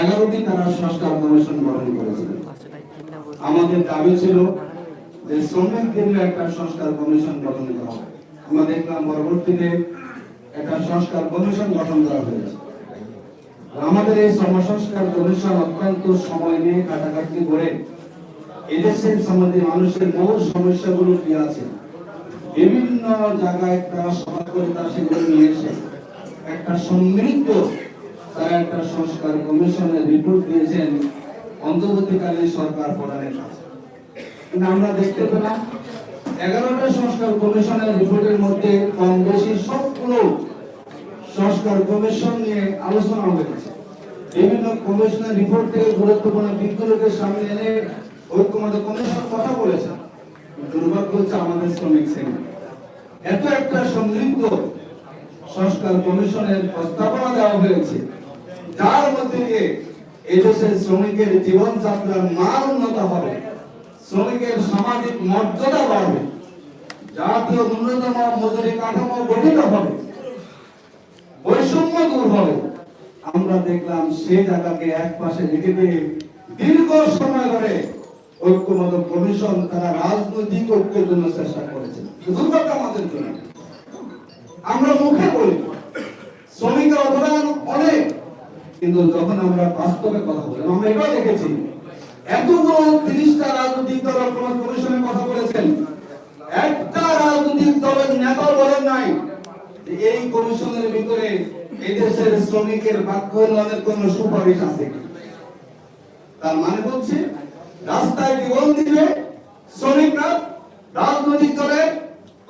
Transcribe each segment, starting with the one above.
এগারোটি তারা সংস্কার কমিশন গঠন করেছিলেন আমাদের দাবি ছিল যে শ্রমিকদের একটা সংস্কার কমিশন গঠন করা হবে। আমরা দেখলাম পরবর্তীতে একটা সংস্কার কমিশন গঠন করা হয়েছে। আমাদের এই শ্রম সংস্কার কমিশন অত্যন্ত সময় নিয়ে কাটাকাটি করে এদেশের সম্বন্ধে মানুষের মূল সমস্যাগুলো কি আছে? বিভিন্ন জায়গায় তারা সভা করে তারা সেগুলো নিয়ে এসে একটা সমৃদ্ধ তারা একটা সংস্কার কমিশনের রিপোর্ট দিয়েছেন অন্তর্বর্তীকালীন সরকার প্রধানের কাছে। কিন্তু আমরা দেখতে পেলাম, এগারোটা সংস্কার কমিশনের রিপোর্টের মধ্যে কম বেশি সবগুলো সংস্কার কমিশন নিয়ে আলোচনা হয়েছে। বিভিন্ন কমিশনের রিপোর্ট থেকে গুরুত্বপূর্ণ দিকগুলোকে সামনে এনে ঐক্যমত কমিশন কথা বলেছে। দুর্ভাগ্য হচ্ছে আমাদের শ্রমিক শ্রেণি। এত একটা সমৃদ্ধ সংস্কার কমিশনের প্রস্তাবনা দেওয়া হয়েছে। যার মধ্যে দিয়ে এদেশের শ্রমিকের জীবনযাত্রার মান উন্নত হবে, শ্রমিকের সামাজিক মর্যাদা বাড়বে, জাতীয় ন্যূনতম মজুরি কাঠামো গঠিত হবে, বৈষম্য দূর হবে। আমরা দেখলাম সে জায়গাকে এক পাশে রেখে দিয়ে দীর্ঘ সময় ধরে ঐক্যমত কমিশন তারা রাজনৈতিক ঐক্যের জন্য চেষ্টা করেছে। দুর্ভাগ্য আমাদের জন্য। আমরা মুখে বলি, শ্রমিকের অবদান অনেক। কিন্তু যখন আমরা বাস্তবে কথা বলি আমরা এটাও দেখেছি, এতগুলো তিরিশটা রাজনৈতিক দল ঐক্যমত কমিশনের কথা বলেছেন। একটা রাজনৈতিক দলের নেতা বলেন নাই এই কমিশনের ভিতরে এদেশের শ্রমিকের বাক্য উন্নয়নের কোন সুপারিশ আছে তার মানে হচ্ছে, রাস্তায় জীবন দিবে শ্রমিকরা রাজনৈতিক দলের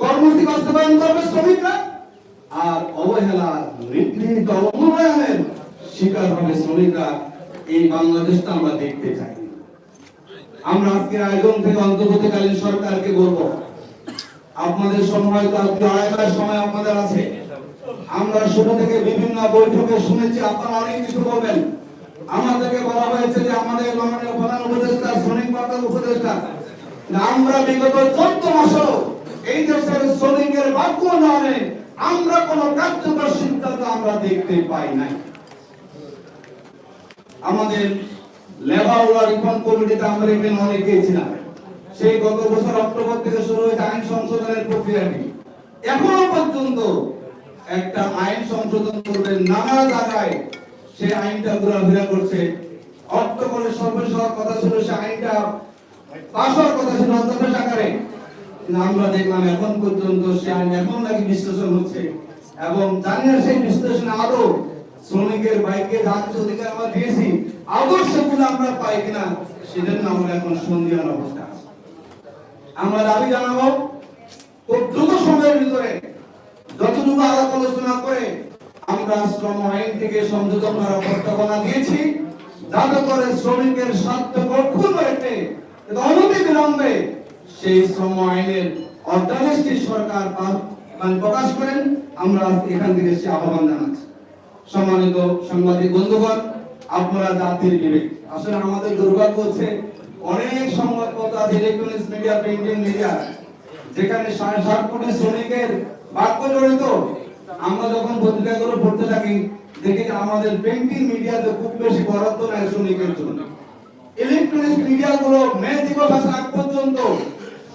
কর্মসূচি বাস্তবায়ন করবে শ্রমিকরা, আর অবহেলা নিগৃহীত অবনয়নের শিকার হবে শ্রমিকরা, এই বাংলাদেশটা আমরা দেখতে চাই। আমরা আজকের আয়োজন থেকে অন্তর্বর্তীকালীন সরকারকে বলব, আপনাদের সময় তো আজকে সময় আপনাদের আছে। আমরা শুরু থেকে বিভিন্ন বৈঠকে শুনেছি, আপনারা অনেক কিছু বলবেন। আমাদেরকে বলা হয়েছে যে আমাদের মাননীয় প্রধান উপদেষ্টা, শ্রমিক বার্তার উপদেষ্টা আমরা বিগত চোদ্দ মাসও এই দেশের শ্রমিকের বাক্য উন্নয়নে আমরা কোন কার্যকর সিদ্ধান্ত আমরা দেখতে পাই নাই। আমাদের লেবাউলা রিফর্ম কমিটিতে আমরা এখানে অনেক গিয়েছিলাম। সেই গত বছর অক্টোবর থেকে শুরু হয়েছে আইন সংশোধনের প্রক্রিয়াটি এখনও পর্যন্ত একটা আইন সংশোধন করবে নানা জায়গায় সেই আইনটা ঘোরাফেরা করছে। অক্টোবরের সর্বশেষ কথা ছিল, সে আইনটা পাশ হওয়ার কথা ছিল অধ্যাদেশ আকারে। আমরা দেখলাম এখন পর্যন্ত সে আইন এখন নাকি বিশ্লেষণ হচ্ছে। এবং জানি না সেই বিশ্লেষণ আদৌ শ্রমিকের বাইকে যা অধিকার আমরা দিয়েছি। আদৌ সেগুলো আমরা পাই কিনা, সেজন্য আমরা এখন সন্ধিয়ান অবস্থা আমরা দাবি জানাব, খুব দ্রুত সময়ের ভিতরে যতটুকু আলাপ আলোচনা করে আমরা শ্রম আইন থেকে সংযোজন করার দিয়েছি। যাতে করে শ্রমিকের স্বার্থ অক্ষুণ্ণ রেখে অনতি বিলম্বে সেই শ্রম আইনের অধ্যাদেশটি সরকার মানে প্রকাশ করেন। আমরা এখান থেকে সে আহ্বান জানাচ্ছি। সম্মানিত সাংবাদিক বন্ধুগণ, আপনারা জাতির বিবেক আসলে আমাদের দুর্ভাগ্য হচ্ছে অনেক সংবাদপত্র আছে ইলেকট্রনিক্স মিডিয়া প্রিন্টিং মিডিয়া যেখানে সাড়ে সাত কোটি শ্রমিকের বাক্য জড়িত। আমরা যখন পত্রিকাগুলো পড়তে থাকি, দেখি আমাদের প্রিন্টিং মিডিয়াতে খুব বেশি বরাদ্দ নেয় শ্রমিকের জন্য। ইলেকট্রনিক্স মিডিয়া গুলো মে দিবস আগ পর্যন্ত।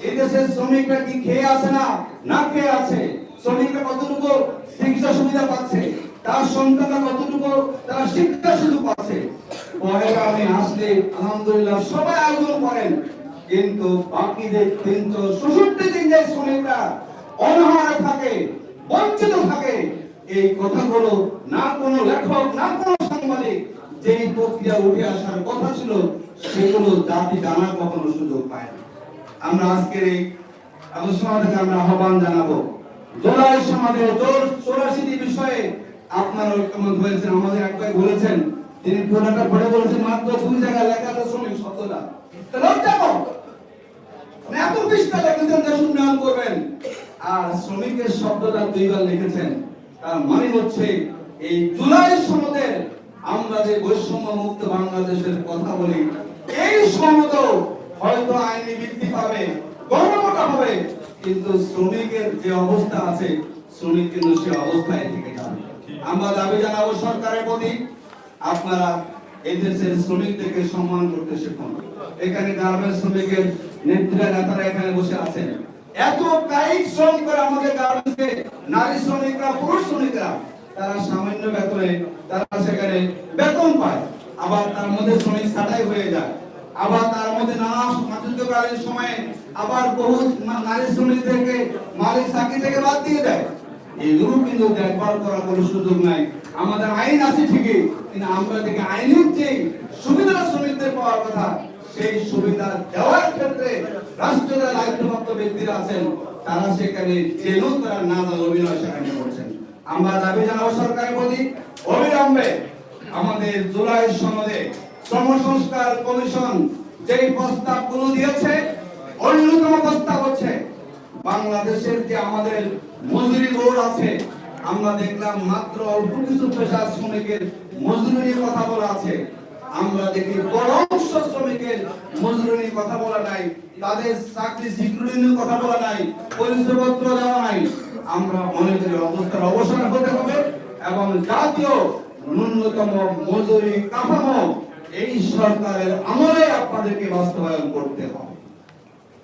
এই দেশের শ্রমিকরা কি খেয়ে আছে না না খেয়ে আছে? শ্রমিকরা কতটুকু চিকিৎসা সুবিধা পাচ্ছে? তার সন্তানরা কতটুকু, তারা শিক্ষা সুযোগ পাচ্ছে পরের আমি আসলে আলহামদুলিল্লাহ সবাই আয়োজন করেন। কিন্তু বাকি যে তিনশো ষষট্টি দিন যে শ্রমিকরা অনাহারে থাকে, বঞ্চিত থাকে, এই কথাগুলো না কোনো লেখক, না কোনো সাংবাদিক যেই প্রক্রিয়া উঠে আসার কথা ছিল, সেগুলো জাতি জানার কখনো সুযোগ পায় না। আমরা আজকের এই আলোচনা থেকে আমরা আহ্বান জানাব। জোলাই সমাজের চৌরাশিটি বিষয়ে আপনারা হয়েছেন, আমাদের এক ভাই বলেছেন, তিনি পুরোটা পড়ে বলেছেন, মাত্র দুই জায়গায় লেখা শ্রমিক শব্দটা। লজ্জা মানে এত পৃষ্ঠা করবেন। আর শ্রমিকের শব্দটা দুইবার লিখেছেন। তার মানে হচ্ছে, এই জুলাই সনদের আমরা যে বৈষম্য মুক্ত বাংলাদেশের কথা বলি, এই সনদ হয়তো আইনি বৃদ্ধি পাবে হবে, কিন্তু শ্রমিকের যে অবস্থা আছে শ্রমিক কিন্তু সে অবস্থায় থেকে আমরা দাবি জানাব সরকারের প্রতি, আপনারা এই শ্রমিকদেরকে সম্মান করতে শিখুন। এখানে গার্মেন্টস শ্রমিকের নেত্রীরা, নেতারা এখানে বসে আছেন। এত কায়িক শ্রম করে আমাদের গার্মেন্টসে নারী শ্রমিকরা, পুরুষ শ্রমিকরা, তারা সামান্য বেতনে তারা সেখানে বেতন পায়। আবার তার মধ্যে শ্রমিক ছাঁটাই হয়ে যায়। আবার তার মধ্যে নানা সময়ে আবার বহু নারী শ্রমিকদেরকে মালিক চাকরি থেকে বাদ দিয়ে দেয়। এগুলো কিন্তু দেখভাল করার কোনো সুযোগ নাই। আমাদের আইন আছে ঠিকই, কিন্তু আমরা দেখি আইনের যে সুবিধা শ্রমিকদের পাওয়ার কথা, সেই সুবিধা দেওয়ার ক্ষেত্রে রাষ্ট্রের দায়িত্বপ্রাপ্ত ব্যক্তিরা আছেন, তারা সেখানে জেনেও তারা নানা অভিনয় সেখানে করছেন। আমরা দাবি জানাব সরকারের প্রতি, অবিলম্বে আমাদের জুলাই সনদে শ্রম কমিশন যেই প্রস্তাবগুলো দিয়েছে, অন্যতম প্রস্তাব হচ্ছে বাংলাদেশের যে আমাদের মজুরি বোর্ড আছে, আমরা দেখলাম মাত্র অল্প কিছু পেশা শ্রমিকের মজুরি কথা বলা আছে। আমরা দেখি বড় অংশ শ্রমিকের মজুরি কথা বলা নাই, তাদের চাকরি সিকিউরিটি কথা বলা নাই, পরিচয়পত্র দেওয়া নাই। আমরা মনে করি অবস্থার অবসান হতে হবে এবং জাতীয় ন্যূনতম মজুরি কাঠামো এই সরকারের আমলে আপনাদেরকে বাস্তবায়ন করতে হবে।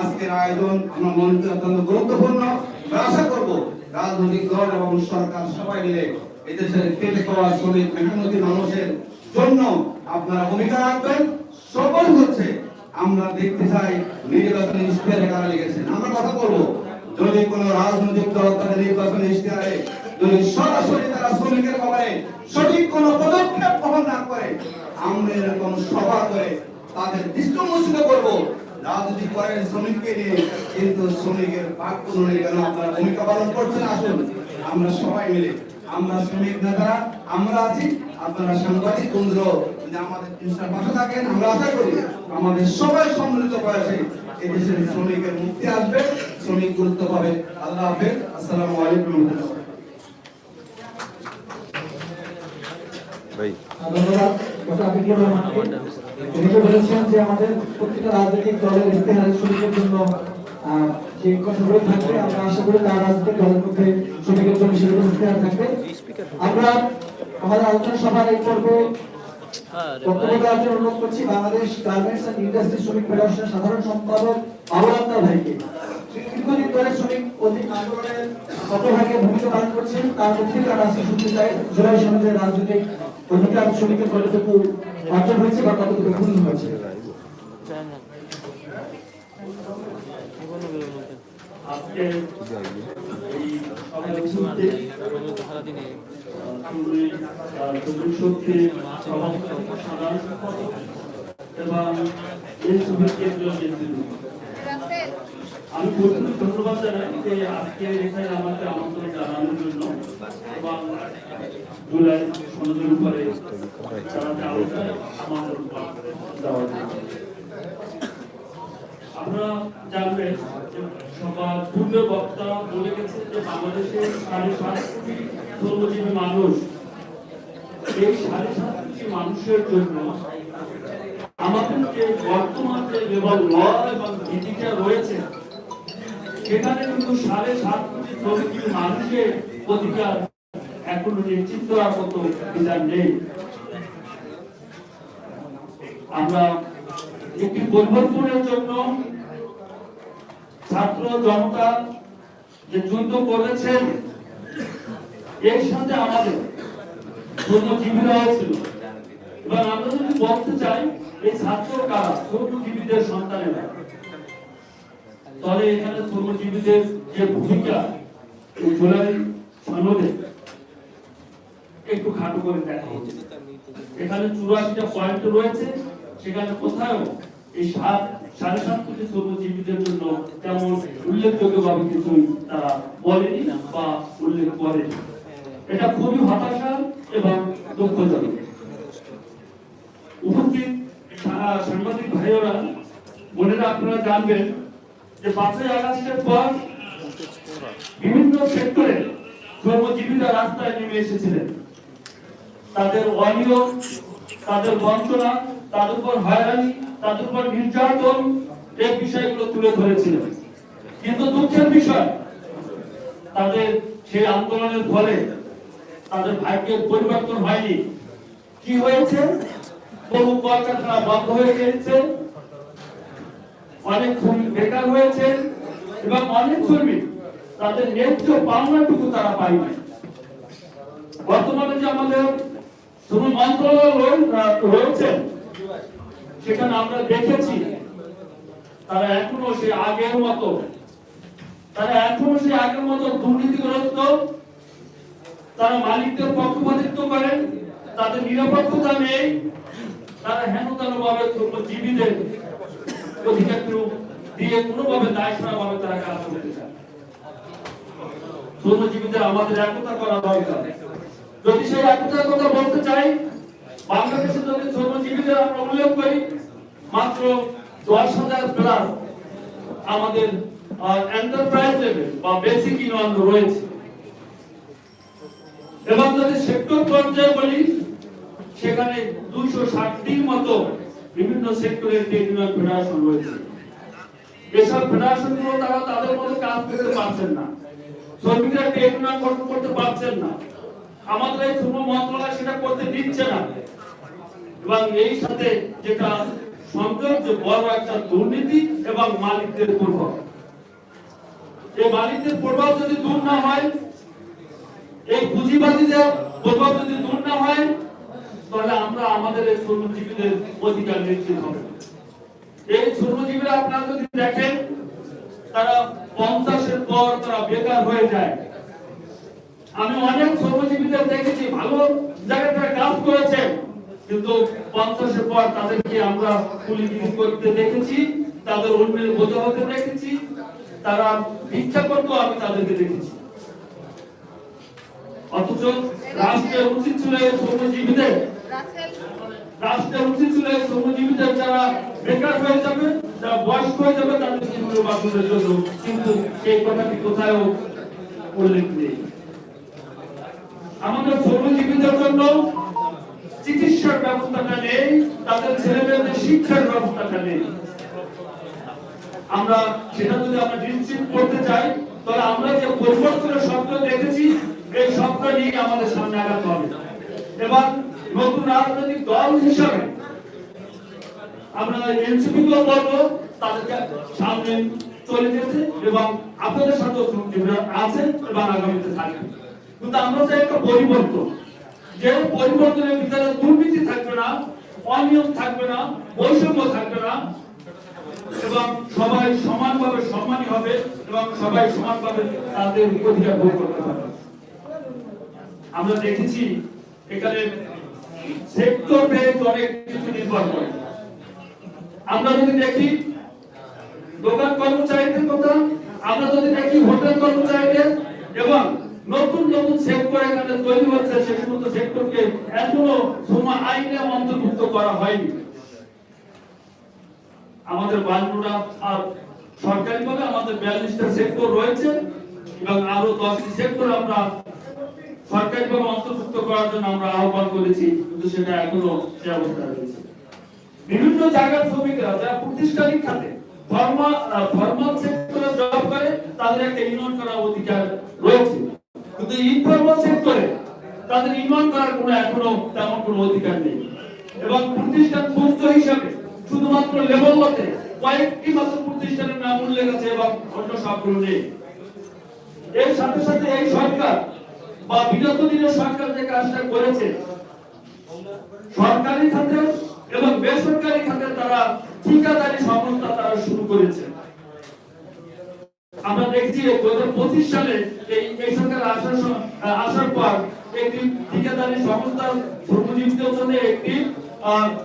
আজকের আয়োজন আমরা মনে করি অত্যন্ত গুরুত্বপূর্ণ। আশা করব রাজনৈতিক দল এবং সরকার সবাই মিলে এদেশের খেটে খাওয়া শ্রমিক মেহনতি মানুষের জন্য আপনারা ভূমিকা রাখবেন। সফল হচ্ছে আমরা দেখতে চাই নির্বাচনী ইশতেহারে কারা লিখেছেন। আমরা কথা বলব, যদি কোন রাজনৈতিক দল তাদের নির্বাচনী ইশতেহারে, যদি সরাসরি তারা শ্রমিকের সঠিক কোন পদক্ষেপ গ্রহণ না করে, আমরা এরকম সভা করে তাদের করব। রাজনীতি করেন শ্রমিককে নিয়ে কিন্তু শ্রমিকের বাক্য নিয়ে কেন আপনারা ভূমিকা পালন করছেন। আসুন আমরা সবাই মিলে আমরা শ্রমিক নেতারা আমরা আছি আপনারা সাংবাদিক যদি আমাদের জিনিসটার পাশে থাকেন আমরা আশা করি আমাদের সবাই সম্মিলিত প্রয়াসে এই দেশের শ্রমিকের মুক্তি আসবে শ্রমিক গুরুত্ব পাবে। আল্লাহ হাফেজ আসসালামু আলাইকুম। ভাই। ধন্যবাদ। তিনি তো বলেছেন যে আমাদের প্রত্যেকটা রাজনৈতিক দলের ইস্তেহারের শ্রমিকের জন্য করছি, বাংলাদেশ গার্মেন্টস ইন্ডাস্ট্রি শ্রমিক ফেডারেশনের সাধারণ সম্পাদক ভাইকে। দীর্ঘদিন ধরে শ্রমিক অধিক আন্দোলনের অগ্রভাগে ভূমিকা পালন করছেন, তার আমরা আজকে শুনতে চাই জুলাই সমাজের রাজনৈতিক অধিকার শ্রমিকের কতটুকু অর্জন হয়েছে বা কতটুকু পূর্ণ হয়েছে? আজকে এই সমাবেশে সম্পাদক এবং এই শ্রমিক আমি ধন্যবাদ জানাই যে আজকে এখানে আমাকে আমন্ত্রণ জানানোর জন্য এবং জুলাই সনদের উপরে আপনারা জানবেন সবার পূর্ব বক্তা বলে গেছে যে বাংলাদেশের সাড়ে সাত কোটি শ্রমজীবী মানুষ। এই সাড়ে সাত কোটি মানুষের জন্য আমাদের যে বর্তমান যে লেবার ল এবং নীতিটা রয়েছে সেখানে কিন্তু সাড়ে সাত কোটি শ্রমজীবী মানুষের অধিকার এখনও নিশ্চিত করার মতো বিধান নেই। আমরা একটি পরিবর্তনের জন্য ছাত্র জনতা যে যুদ্ধ করেছেন, এর সাথে আমাদের শ্রমজীবীরাও ছিল এবার আমরা যদি বলতে চাই, এই ছাত্র কারা? শ্রমজীবীদের সন্তানেরা। তাহলে এখানে শ্রমজীবীদের যে ভূমিকা জুলাই সনদে একটু খাটো করে দেখা হচ্ছে। এখানে চুরাশিটা পয়েন্ট রয়েছে, সেখানে কোথাও এই সাত, সাড়ে সাত কোটি শ্রমজীবীদের জন্য তেমন উল্লেখযোগ্য ভাবে কিছু তারা বলেনি বা উল্লেখ করেনি। এটা খুবই হতাশা এবং দুঃখজনক। উপস্থিত সাংবাদিক ভাইয়েরা, বোনেরা আপনারা জানবেন যে পাঁচই আগস্টের পর বিভিন্ন সেক্টরে শ্রমজীবীরা রাস্তায় নেমে এসেছিলেন। তাদের অনিয়ম, তাদের বঞ্চনা তাদের উপর হয়রানি তাদের উপর নির্যাতন, এই বিষয়গুলো তুলে ধরেছিলেন। কিন্তু দুঃখের বিষয়, তাদের সেই আন্দোলনের ফলে তাদের ভাগ্যের পরিবর্তন হয়নি। কি হয়েছে? বহু কলকারখানা বন্ধ হয়ে গেছে অনেক শ্রমিক বেকার হয়েছে এবং অনেক শ্রমিক তাদের ন্যায্য পাওনাটুকু তারা পায়নি বর্তমানে যে আমাদের শ্রম মন্ত্রণালয় রয়েছে, সেখানে আমরা দেখেছি তারা এখনও সেই আগের মতো তারা এখনও সেই আগের মতো দুর্নীতিগ্রস্ত। তারা মালিকদের পক্ষপাতিত্ব করেন তাদের নিরাপত্তা নেই। তারা হেন ভাবে জীবীদের অধিকার দিয়ে কোনোভাবে দায় ভাবে তারা কাজ করতে চায়। শ্রমজীবীদের আমাদের একতা করা দরকার। যদি সেই একতার কথা বলতে চাই বাংলাদেশে যদি শ্রমজীবীদের আমরা উল্লেখ করি, মাত্র দশ হাজার প্লাস আমাদের এন্টারপ্রাইজ লেভেল বা বেসিক ইউনিয়ন রয়েছে। এবং যদি সেক্টর পর্যায়ে বলি, সেখানে দুইশো ষাটটির মতো বিভিন্ন সেক্টরের ট্রেড ফেডারেশন রয়েছে। এসব ফেডারেশনগুলো তারা তাদের মতো কাজ করতে পারছেন না। শ্রমিকরা ট্রেড ইউনিয়ন গঠন করতে পারছেন না। আমাদের এই শ্রম মন্ত্রণালয় সেটা করতে দিচ্ছে না। এবং এই সাথে যেটা সংযোগ যে বড় একটা দুর্নীতি এবং মালিকদের প্রভাব এই মালিকদের প্রভাব যদি দূর না হয়, এই পুঁজিবাদীদের প্রভাব যদি দূর না হয় তাহলে আমরা আমাদের এই শ্রমজীবীদের অধিকার নিশ্চিত হবে। এই শ্রমজীবীরা আপনারা যদি দেখেন, তারা পঞ্চাশের পর তারা বেকার হয়ে যায়। আমি অনেক শ্রমজীবীদের দেখেছি, ভালো জায়গায় তারা কাজ করেছে, কিন্তু পঞ্চাশের পর তাদেরকে আমরা কুলিগিরি করতে দেখেছি, তাদের অন্যের বোঝা হতে দেখেছি, তারা ভিক্ষা করতেও আমি তাদেরকে দেখেছি। অথচ রাষ্ট্রের উচিত ছিল এই শ্রমজীবীদের রাষ্ট্রের উচিত ছিল শ্রমজীবীদের যারা বেকার হয়ে যাবে, যারা বয়স্ক হয়ে যাবে তাদেরকে পুনর্বাসনের জন্য। কিন্তু সেই কথাটি কোথাও উল্লেখ নেই। আমাদের শ্রমজীবীদের জন্য চিকিৎসার ব্যবস্থাটা নেই, তাদের ছেলে মেয়েদের শিক্ষার ব্যবস্থাটা নেই। আমরা সেটা যদি আমরা নিশ্চিত করতে চাই, তাহলে আমরা যে পরিবর্তনের স্বপ্ন দেখেছি, এই স্বপ্ন নিয়ে আমাদের সামনে আগাতে হবে। এবার নতুন রাজনৈতিক দল হিসাবে আমরা এনসিপি গুলো বলব তাদেরকে সামনে চলে যেতে এবং আপনাদের সাথে আছেন এবং আগামীতে থাকবেন কিন্তু আমরা চাই একটা পরিবর্তন। যে পরিবর্তনের ভিতরে দুর্নীতি থাকবে না, অনিয়ম থাকবে না, বৈষম্য থাকবে না, এবং সবাই সমানভাবে সম্মানী হবে এবং সবাই সমানভাবে তাদের অধিকার ভোগ করতে পারবে। আমরা দেখেছি এখানে সেক্টর বেস অনেক কিছু নির্ভর করে। আমরা যদি দেখি, দোকান কর্মচারীদের কথা, আমরা যদি দেখি হোটেল কর্মচারীদের, এবং নতুন নতুন সেক্টর এখানে তৈরি হচ্ছে, সে সমস্ত সেক্টরকে এখনও সময় আইনে অন্তর্ভুক্ত করা হয়নি। আমাদের বান্দুরা আর সরকারিভাবে আমাদের বিয়াল্লিশটা সেক্টর রয়েছে, এবং আরও দশটি সেক্টর আমরা সরকারিভাবে অন্তর্ভুক্ত করার জন্য আমরা আহ্বান করেছি, কিন্তু সেটা এখনও সে রয়েছে। বিভিন্ন জায়গার শ্রমিকরা, যারা প্রতিষ্ঠানিক খাতে অধিকার নেই। এবং প্রতিষ্ঠান হিসাবে শুধুমাত্র লেভেলতে কয়েকটি প্রতিষ্ঠানের নাম উল্লেখ আছে এবং অন্য সবগুলো নেই। এর সাথে সাথে এই সরকার বা বিগত দিনের সরকার যে কাজটা করেছে, সরকারি খাতে এবং বেসরকারি খাতে তারা ঠিকাদারি সংস্থা তারা শুরু করেছে। আমরা দেখছি দু পঁচিশ সালে এই সরকার আসার আসার পর একটি ঠিকাদারি সংস্থা শ্রমজীবীদের জন্য একটি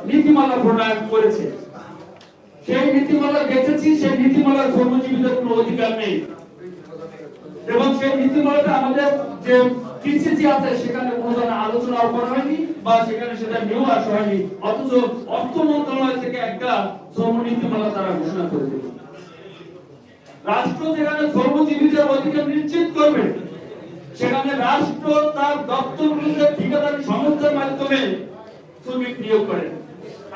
নীতিমালা প্রণয়ন করেছে। সেই নীতিমালা দেখেছি সেই নীতিমালার শ্রমজীবীদের কোনো অধিকার নেই। এবং সেই নীতিমালাটা আমাদের যে টিসিসি আছে, সেখানে কোনো ধরনের আলোচনাও করা হয়নি বা সেখানে সেটা নিয়েও আসা হয়নি। অথচ অর্থ মন্ত্রণালয় থেকে একটা শ্রম নীতিমালা তারা ঘোষণা করে দিল। রাষ্ট্র যেখানে শ্রমজীবীদের অধিকার নিশ্চিত করবে, সেখানে রাষ্ট্র তার দপ্তরগুলোতে ঠিকাদারি সংস্থার মাধ্যমে শ্রমিক নিয়োগ করে।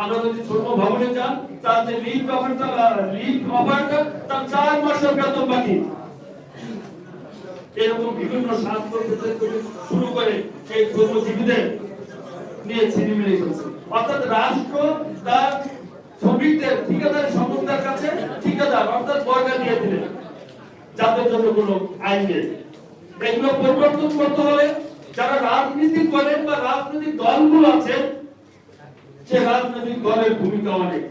আমরা যদি শ্রম ভবনে যান, তার যে লিভ অফারটা লিভ অফারটা তার চার মাসের বেতন বাকি। এরকম বিভিন্ন শুরু করে সেই শ্রমজীবীদের নিয়ে ছিনিমিনি চলছে। অর্থাৎ রাষ্ট্র তার শ্রমিকদের, ঠিকাদার সংস্থার কাছে ঠিকাদার, অর্থাৎ দিয়ে দিলেন। যাদের জন্য আইন নেই। এগুলো পরিবর্তন করতে হলে যারা রাজনীতি করেন বা রাজনৈতিক দলগুলো আছে সে রাজনৈতিক দলের ভূমিকা অনেক।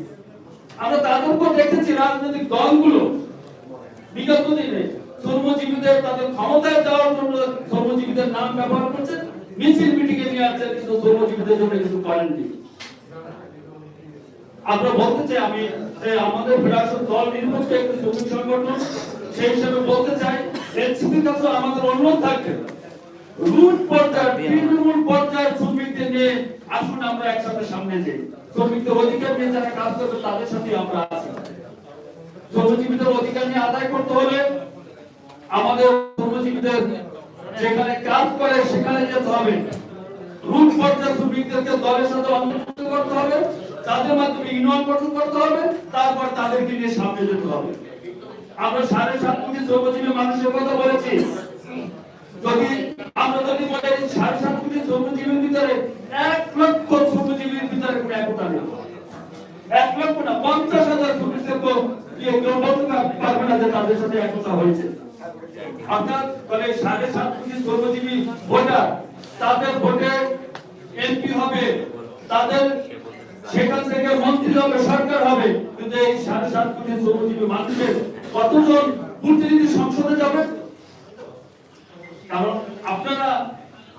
আমরা তাদেরকেও দেখেছি রাজনৈতিক দলগুলো বিগত দিনে শ্রমজীবীদের তাদের ক্ষমতায় দেওয়ার জন্য শ্রমজীবীদের নাম ব্যবহার করছেন, মিছিল মিটিং এ নিয়ে আসছেন, কিন্তু শ্রমজীবীদের জন্য কিছু করেননি আমরা বলতে চাই, আমি আমাদের ফেডারেশন দল নির্মিত একটি শ্রমিক সংগঠন, সেই হিসাবে বলতে চাই, এনসিপির কাছে আমাদের অনুরোধ থাকবে, রুট পর্যায়ে, তৃণমূল পর্যায়ের শ্রমিকদের নিয়ে আসুন, আমরা একসাথে সামনে যাই। শ্রমিকদের অধিকার নিয়ে যারা কাজ করবে, তাদের সাথে আমরা আছি। শ্রমজীবীদের অধিকার নিয়ে আদায় করতে হলে আমাদের শ্রমজীবীদের যেখানে কাজ করে, সেখানে যেতে হবে। রুট পর্যায়ে শ্রমিকদেরকে দলের সাথে অন্তর্ভুক্ত করতে হবে, তাদের মাধ্যমে ইউনিয়ন গঠন করতে হবে, তারপর তাদেরকে নিয়ে সামনে যেতে হবে। আমরা সাড়ে সাত কোটি শ্রমজীবী মানুষের কথা বলেছি। যদি আমরা যদি বলি সাড়ে সাত কোটি শ্রমজীবীর ভিতরে এক লক্ষ শ্রমজীবীর ভিতরে কোনো একতা নেই। এক লক্ষ না, পঞ্চাশ হাজার শ্রমিকদের কেউ কেউ বলতে পারবে না যে তাদের সাথে একতা হয়েছে। অর্থাৎ মানে সাড়ে সাত কোটি শ্রমজীবী ভোটার, তাদের ভোটে এমপি হবে, তাদের সেখান থেকে মন্ত্রী হবে, সরকার হবে, কিন্তু এই সাড়ে সাত কোটি শ্রমজীবী মানুষের কতজন প্রতিনিধি সংসদে যাবে? কারণ আপনারা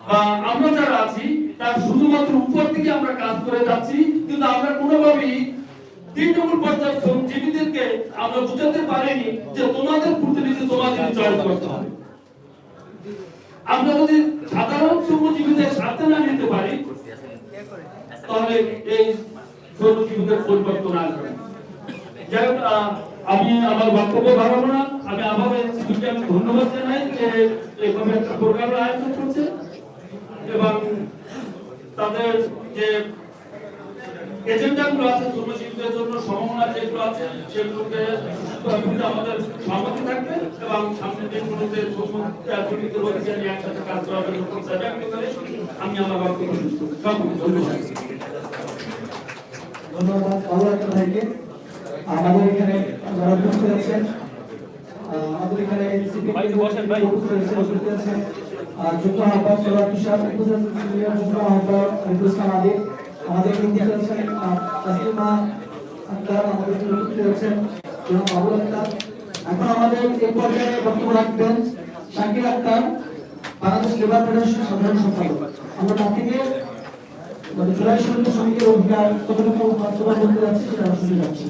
বা আমরা যারা আছি, তার শুধুমাত্র উপর থেকে আমরা কাজ করে যাচ্ছি, কিন্তু আমরা কোনোভাবেই তৃণমূল পর্যায়ের শ্রমজীবীদেরকে আমরা বুঝাতে পারিনি যে তোমাদের প্রতিনিধি তোমাদের চয়েস করতে হবে। আমরা যদি সাধারণ শ্রমজীবীদের সাথে না নিতে পারি, তাহলে এই শ্রমজীবীদের পরিবর্তন আসবে আমি আমার বক্তব্য বাড়াবো না। আমি আবার আমি ধন্যবাদ জানাই যে এইভাবে একটা প্রোগ্রামের আয়োজন করছে এবং তাদের যে এজেন্ডাগুলো আছে শ্রমজীবীদের জন্য সম্ভাবনা যেগুলো আছে সেগুলোকে আমাদের সম্মতি থাকবে এবং সামনের দিনগুলোতে শ্রমিকদের অধিকার নিয়ে একসাথে কাজ করার জন্য প্রত্যাশা ব্যক্ত করে আমি আমার বক্তব্য ধন্যবাদ। ধন্যবাদ ভাইকে আমাদের এখানে যারা উপস্থিত আছেন আমাদের এখানে আহ্বায়ক উপস্থিত আছেন আহ্বায়ক রিদুল ইসলাম আলী। আমাদের উপস্থিত আছেন তাসলিমা আক্তার আমাদের এখানে উপস্থিত আছেন জনাব বাবুল আক্তার। এখন আমাদের এই পর্যায়ে বক্তব্য রাখবেন শাকির আক্তার বাংলাদেশ লেবার ফেডারেশন সাধারণ সম্পাদক। আমরা তাকে মানে জুলাই শ্রমিকের অধিকার কতটুকু বাস্তবায়ন করতে যাচ্ছে সেটা আমরা শুনে যাচ্ছি।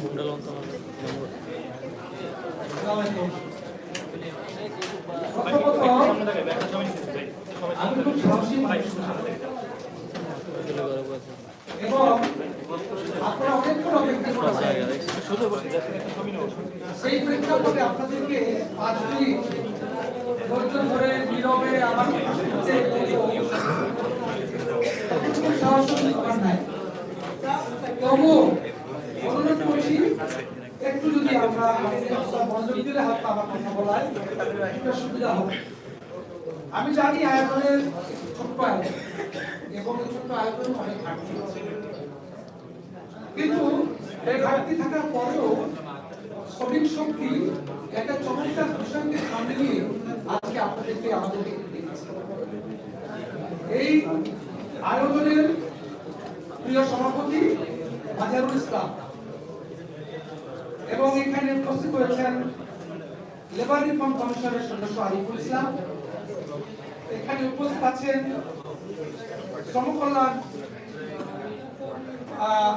আমি খুব সাহসী। এবং আপনারা অনেকক্ষণ অপেক্ষা করেছেন। সেই প্রেক্ষাপটে আপনাদেরকে পাঁচ মিনিট ধৈর্য ধরে নীরবে আমার তবু অনুরোধ করছি, একটু যদি আমরা মনোযোগ দিলে হয়তো আমার কথা বলায় সুবিধা হবে আমি জানি আয়তনের ছোট্ট আয়তন কিন্তু এই ঘাটতি থাকার পরেও শ্রমিক শক্তি একটা চমৎকার বিষয়কে সামনে নিয়ে আজকে আপনাদেরকে আমাদেরকে এই আয়োজনের প্রিয় সভাপতি হাজারুল ইসলাম এবং এখানে উপস্থিত হয়েছেন লেবার রিফর্ম কমিশনের সদস্য আরিফুল ইসলাম। এখানে উপস্থিত আছেন শ্রমকল্যাণ আহ,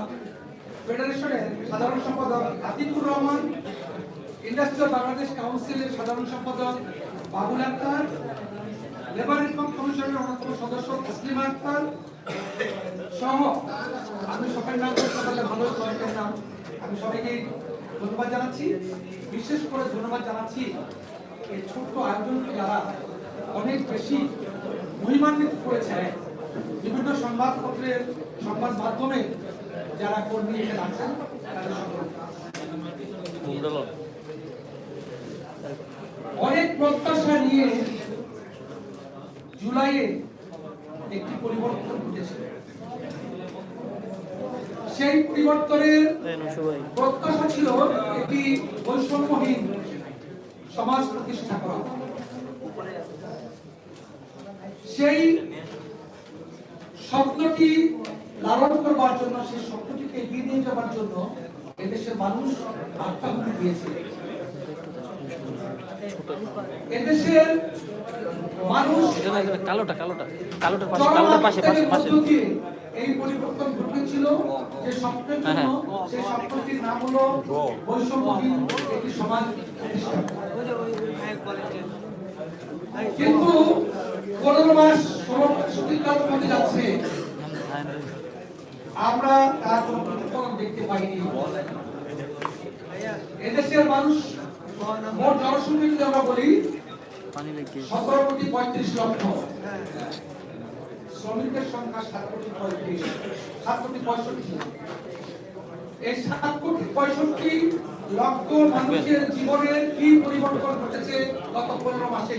ফেডারেশনের সাধারণ সম্পাদক আতিকুর রহমান ইন্ডাস্ট্রিয়াল বাংলাদেশ কাউন্সিলের সাধারণ সম্পাদক বাবুল আক্তার লেবার রিফর্ম কমিশনের অন্যতম সদস্য তসলিমা আক্তার সহ আমি সবাই নাম সকালে ভালো সবাইকে নাম আমি সবাইকে ধন্যবাদ জানাচ্ছি। বিশেষ করে ধন্যবাদ জানাচ্ছি এই ছোট্ট আয়োজনকে যারা অনেক বেশি মহিমান্বিত করেছে। বিভিন্ন সংবাদপত্রের সংবাদ মাধ্যমে যারা কর্মী এখানে আছেন অনেক প্রত্যাশা নিয়ে জুলাইয়ে একটি পরিবর্তন ঘটেছে। সেই পরিবর্তনের প্রত্যাশা ছিল একটি বৈষম্যহীন সমাজ প্রতিষ্ঠা করা। সেই স্বপ্নটি লালন করবার জন্য সেই স্বপ্নটিকে এগিয়ে নিয়ে যাবার জন্য এদেশের মানুষ আত্মাহুতি দিয়েছে এদেশের মানুষ কালোটা কালোটা কালোটার পাশে কালোটার পাশে পাশে পাশে। এই পরিবর্তন ঘটেছিল। যে স্বপ্নের হ্যাঁ, জন্য হ্যাঁ। সেই স্বপ্নটির নাম হলো বৈষম্যহীন একটি সমাজ কিন্তু পনেরো মাস ষোলো মাস যাচ্ছে। আমরা তার কোনো প্রতিফলন দেখতে পাইনি। এদেশের মানুষ মোট জনসংখ্যা যদি আমরা বলি, সতেরো কোটি পঁয়ত্রিশ লক্ষ। শ্রমিকের সংখ্যা সাত কোটি পঁয়ত্রিশ, সাত কোটি পঁয়ষট্টি। এই সাত কোটি পঁয়ষট্টি লক্ষ মানুষের জীবনের কি পরিবর্তন ঘটেছে গত পনেরো মাসে?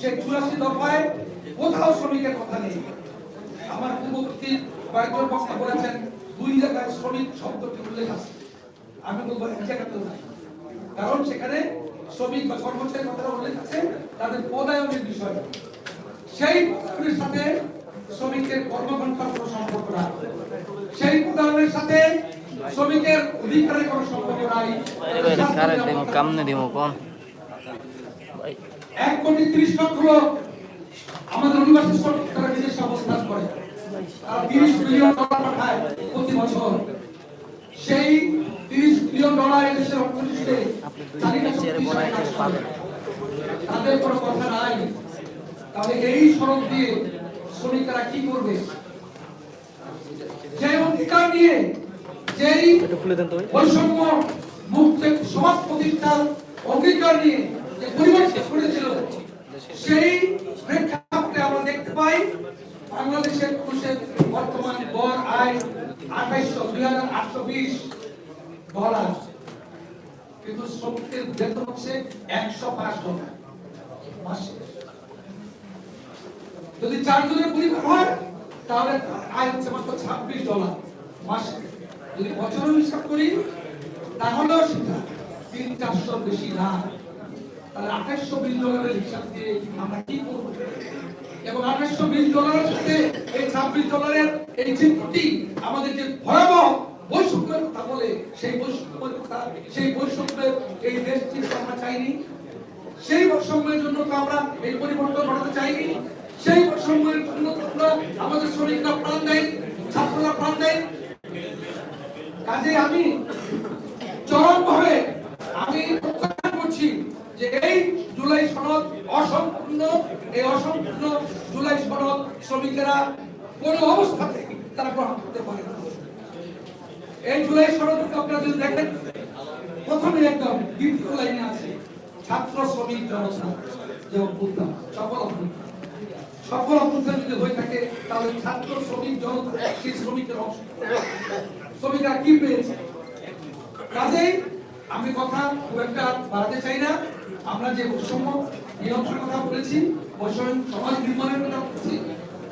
সেই চুরাশি দফায় কোথাও শ্রমিকের কথা নেই। আমার পূর্ববর্তী কয়েকজন বক্তা বলেছেন, দুই জায়গায় শ্রমিক শব্দটি উল্লেখ আছে। আমি বলব এক জায়গাতেও নাই। কারণ সেখানে শ্রমিক বা কর্মচারীর কথা উল্লেখ আছে, তাদের পদায়নের বিষয়। সেই পদায়নের সাথে শ্রমিকের কর্মঘণ্টার কোনো সম্পর্ক নাই। সেই পদায়নের সাথে শ্রমিকের অধিকারের কোনো সম্পর্ক নাই। কামনে দিব কোন? এক কোটি ত্রিশ লক্ষ লোক আমাদের অনিবাসী তারা বিদেশে অবস্থান করে তারা তিরিশ বিলিয়ন ডলার পাঠায় প্রতি বছর সেই তিরিশ বিলিয়ন ডলার এদেশের অর্থনীতিতে। তাদের কোনো কথা নাই তাহলে এই সড়ক দিয়ে শ্রমিকরা কি করবে যে অধিকার নিয়ে যেই। বৈষম্য মুক্ত সমাজ প্রতিষ্ঠার অঙ্গীকার নিয়ে যদি চারজনের পরিবার হয়, তাহলে আয় হচ্ছে ছাব্বিশ ডলার মাসে। যদি বছরের হিসাব করি, তাহলেও সেটা তিন চারশো বেশি না। তাহলে আঠাশশো বিশ ডলারের হিসাব দিয়ে আমরা কি করব? এবং আঠাশশো বিশ ডলারের সাথে এই ছাব্বিশ ডলারের এই চিত্রটি আমাদের যে ভয়াবহ বৈষম্যের কথা বলে, সেই বৈষম্যের কথা, সেই বৈষম্যের এই দেশটি আমরা চাইনি। সেই বৈষম্যের জন্য তো আমরা এই পরিবর্তন ঘটাতে চাইনি। সেই বৈষম্যের জন্য আমরা আমাদের শ্রমিকরা প্রাণ দেয়, ছাত্ররা প্রাণ দেয়। কাজে আমি চরমভাবে এই জুলাই সনদ অসম্পূর্ণ, এই অসম্পূর্ণ জুলাই সনদ শ্রমিকেরা কোনো অবস্থাতে তারা গ্রহণ করতে পারে এই জুলাই সনদ আপনারা যদি দেখেন, প্রথমে একদম দ্বিতীয় লাইনে আছে, ছাত্র শ্রমিক জনতা যে অভ্যুত্থান, সফল অভ্যুত্থান। সফল অভ্যুত্থান যদি হয়ে থাকে, তাহলে ছাত্র শ্রমিক জনতা, সেই শ্রমিকের অংশ। শ্রমিকরা কি পেয়েছে? কাজেই আমি কথা খুব একটা বাড়াতে চাই না। আমরা যে বৈষম্য নিয়ন্ত্রণের কথা বলেছি, বৈষম্য সমাজ নির্মাণের কথা বলেছি,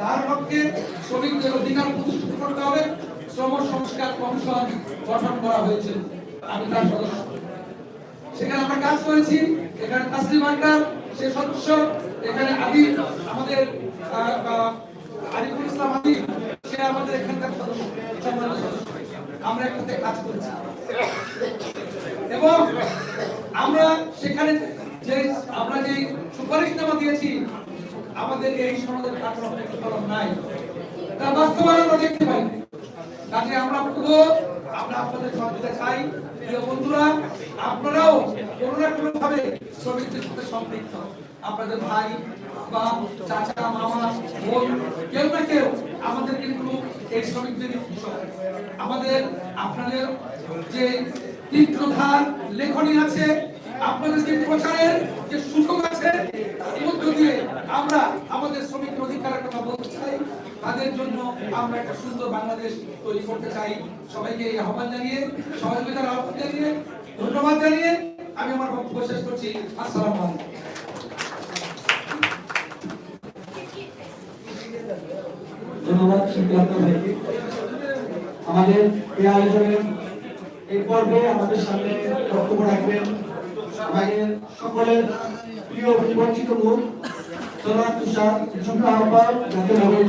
তার লক্ষ্যে শ্রমিকদের অধিকার প্রতিষ্ঠিত করতে হবে, শ্রম সংস্কার কমিশন গঠন করা হয়েছে আমি তার সদস্য সেখানে আমরা কাজ করেছি, এখানে তাসলিম আক্তার, সে সদস্য, এখানে আদি আমাদের আরিফুল ইসলাম আলী সে আমাদের এখানকার। আমরা একসাথে কাজ করেছি এবং আমরা সেখানে যে আমরা যে সুপারিশনামা দিয়েছি, আমাদের এই সমাজের কাঠামো প্রতিফলন নাই। তার বাস্তবায়ন আমরা দেখতে পাই। কাজে আমরা পুরো আমরা আপনাদের সহযোগিতা চাই। প্রিয় বন্ধুরা, আপনারাও কোনো না কোনো ভাবে শ্রমিকদের সাথে সম্পৃক্ত। আপনাদের ভাই বা চাচা, মামা, বোন, কেউ না কেউ আমাদের কিন্তু এই শ্রমিকদের আমাদের আপনাদের যে তীব্রধার লেখনী আছে প্রচারের যে সুযোগ আছে মধ্য দিয়ে আমরা আমাদের শ্রমিকের অধিকারের কথা বলতে চাই। তাদের জন্য আমরা একটা সুন্দর বাংলাদেশ তৈরি করতে চাই। সবাইকে এই আহ্বান জানিয়ে আহ্বান জানিয়ে, ধন্যবাদ জানিয়ে আমি আমার বক্তব্য শেষ করছি। আসসালামু আলাইকুম। ধন্যবাদ সিদ্ধান্ত আমাদের এই আয়োজনের এই পর্বে আমাদের সামনে বক্তব্য রাখবেন আমাদের সকলের প্রিয় বঞ্চিত মুখ সোনা তুষার আহ্বায়ক জাতীয় নাগরিক